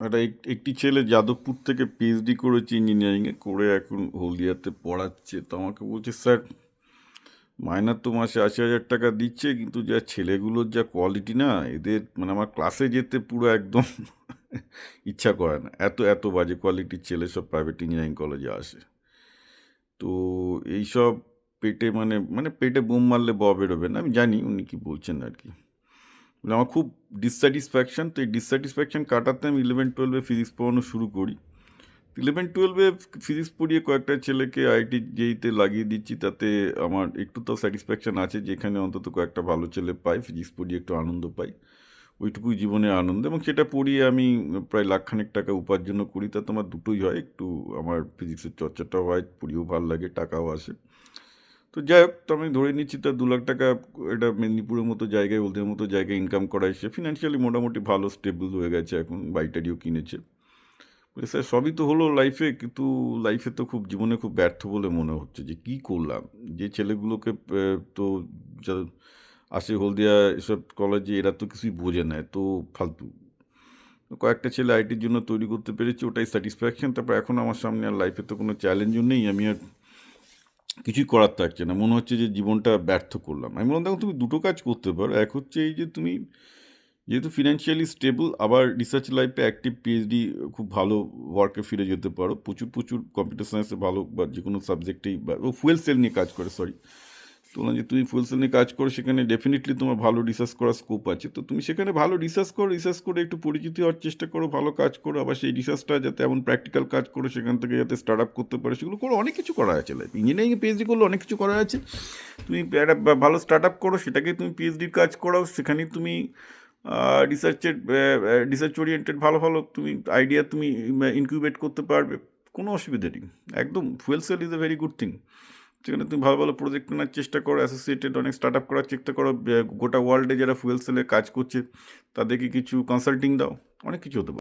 একটা একটি ছেলে যাদবপুর থেকে পিএইচডি করেছে ইঞ্জিনিয়ারিংয়ে করে এখন হলদিয়াতে পড়াচ্ছে। তো আমাকে বলছে, স্যার মাইনা তো মাসে আশি হাজার টাকা দিচ্ছে, কিন্তু যা ছেলেগুলোর যা কোয়ালিটি না, এদের মানে আমার ক্লাসে যেতে পুরো একদম ইচ্ছা করে না। এত এত বাজে কোয়ালিটির ছেলে সব প্রাইভেট ইঞ্জিনিয়ারিং কলেজে আসে। তো এইসব পেটে মানে মানে পেটে বোম মারলে ব বেরোবে না, আমি জানি, উনি কি বলছেন আর কি। বলে আমার খুব ডিসস্যাটিসফ্যাকশন তো এই ডিসস্যাটিসফ্যাকশন কাটাতে আমি ইলেভেন টুয়েলভে ফিজিক্স পড়ানো শুরু করি। ইলেভেন টুয়েলভে ফিজিক্স পড়িয়ে কয়েকটা ছেলেকে আইটি যেইতে লাগিয়ে দিচ্ছি, তাতে আমার একটু তো স্যাটিসফ্যাকশন আছে, যেখানে অন্তত কয়েকটা ভালো ছেলে পাই ফিজিক্স পড়িয়ে একটু আনন্দ পাই। ওইটুকুই জীবনে আনন্দ, এবং সেটা পড়িয়ে আমি প্রায় লাখখানেক টাকা উপার্জনও করি তাতে আমার দুটোই হয়, একটু আমার ফিজিক্সের চর্চাটাও হয়, পড়িয়েও ভালো লাগে, টাকাও আসে। তো যাই হোক, তো আমি ধরে নিচ্ছি তার দু লাখ টাকা এটা মেদিনীপুরের মতো জায়গায় হলদিয়ার মতো জায়গায় ইনকাম করা এসে ফিনান্সিয়ালি মোটামুটি ভালো স্টেবল হয়ে গেছে এখন, বাড়িটারিও কিনেছে। স্যার সবই তো হলো লাইফে কিন্তু লাইফে তো খুব, জীবনে খুব ব্যর্থ বলে মনে হচ্ছে যে কী করলাম? যে ছেলেগুলোকে তো আসে হলদিয়া, এসব কলেজে এরা তো কিছুই বোঝে না তো ফালতু। কয়েকটা ছেলে আইটির জন্য তৈরি করতে পেরেছি, ওটাই স্যাটিসফ্যাকশন তারপর এখন আমার সামনে আর লাইফে তো কোনো চ্যালেঞ্জও নেই, আমি আর কিছুই করার থাকছে না। মনে হচ্ছে যে জীবনটা ব্যর্থ করলাম। আমি বললাম, দেখো, তুমি দুটো কাজ করতে পারো। এক হচ্ছে এই যে তুমি যেহেতু ফিনান্সিয়ালি স্টেবল আবার রিসার্চ লাইফে অ্যাক্টিভ পিএইচডি খুব ভালো ওয়ার্কে ফিরে যেতে পারো। প্রচুর প্রচুর কম্পিউটার সায়েন্সে ভালো বা যে কোনো সাবজেক্টেই বা ফুয়েল সেল নিয়ে কাজ করে সরি তো বললাম যে তুমি ফুয়েল সেল নিয়ে কাজ করো, সেখানে ডেফিনেটলি তোমার ভালো রিসার্চ করার স্কোপ আছে। তো তুমি সেখানে ভালো রিসার্চ করো রিসার্চ করে একটু পরিচিতি হওয়ার চেষ্টা করো, ভালো কাজ করো, আবার সেই রিসার্চটা যাতে এমন প্র্যাকটিক্যাল কাজ করো, সেখান থেকে যাতে স্টার্ট আপ করতে পারো, সেগুলো করো অনেক কিছু করা আছে। লাইফ ইঞ্জিনিয়ারিংয়ে পিএইচডি করলে অনেক কিছু করা আছে। তুমি একটা ভালো স্টার্ট আপ করো, সেটাকে তুমি পিএইচডির কাজ করাও, সেখানেই তুমি রিসার্চের রিসার্চ ওরিয়েন্টেড ভালো ভালো তুমি আইডিয়া তুমি, ইনকিউবেট করতে পারবে। কোনো অসুবিধা নেই। একদম fuel cell is a very good thing সেখানে তুমি ভালো ভালো প্রজেক্ট নেওয়ার চেষ্টা করো অ্যাসোসিয়েটেড অনেক স্টার্ট আপ করার চেষ্টা করো গোটা ওয়ার্ল্ডে যারা ফুয়েল সেলে কাজ করছে, তাদেরকে কিছু কনসাল্টিং দাও, অনেক কিছু হতে পারে।